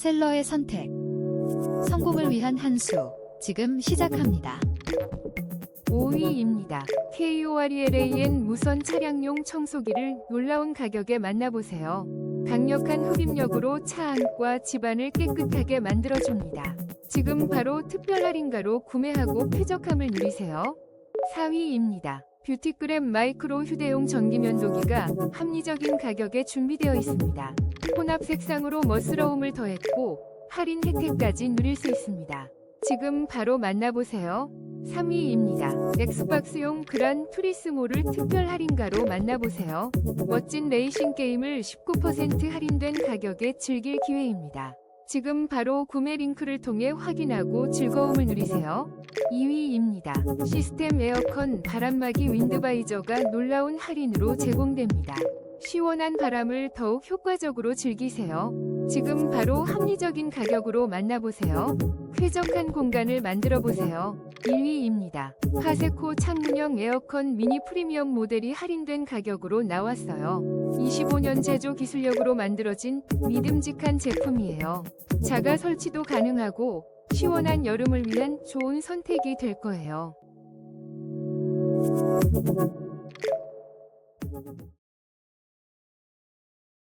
셀러의 선택. 성공을 위한 한 수. 지금 시작합니다. 5위입니다. KORELAN 무선 차량용 청소기를 놀라운 가격에 만나보세요. 강력한 흡입력으로 차 안과 집안을 깨끗하게 만들어줍니다. 지금 바로 특별 할인가로 구매하고 쾌적함을 누리세요. 4위입니다. 뷰티그램 마이크로 휴대용 전기면도기가 합리적인 가격에 준비되어 있습니다. 혼합 색상으로 멋스러움을 더했고 할인 혜택까지 누릴 수 있습니다. 지금 바로 만나보세요. 3위입니다. 엑스박스용 그란 투리스모를 특별 할인가로 만나보세요. 멋진 레이싱 게임을 19% 할인된 가격에 즐길 기회입니다. 지금 바로 구매 링크를 통해 확인하고 즐거움을 누리세요. 2위입니다. 시스템 에어컨 바람막이 윈드바이저가 놀라운 할인으로 제공됩니다. 시원한 바람을 더욱 효과적으로 즐기세요. 지금 바로 합리적인 가격으로 만나보세요. 쾌적한 공간을 만들어 보세요. 1위입니다. 파세코 창문형 에어컨 미니 프리미엄 모델이 할인된 가격으로 나왔어요. 25년 제조 기술력으로 만들어진 믿음직한 제품이에요. 자가 설치도 가능하고 시원한 여름을 위한 좋은 선택이 될 거예요.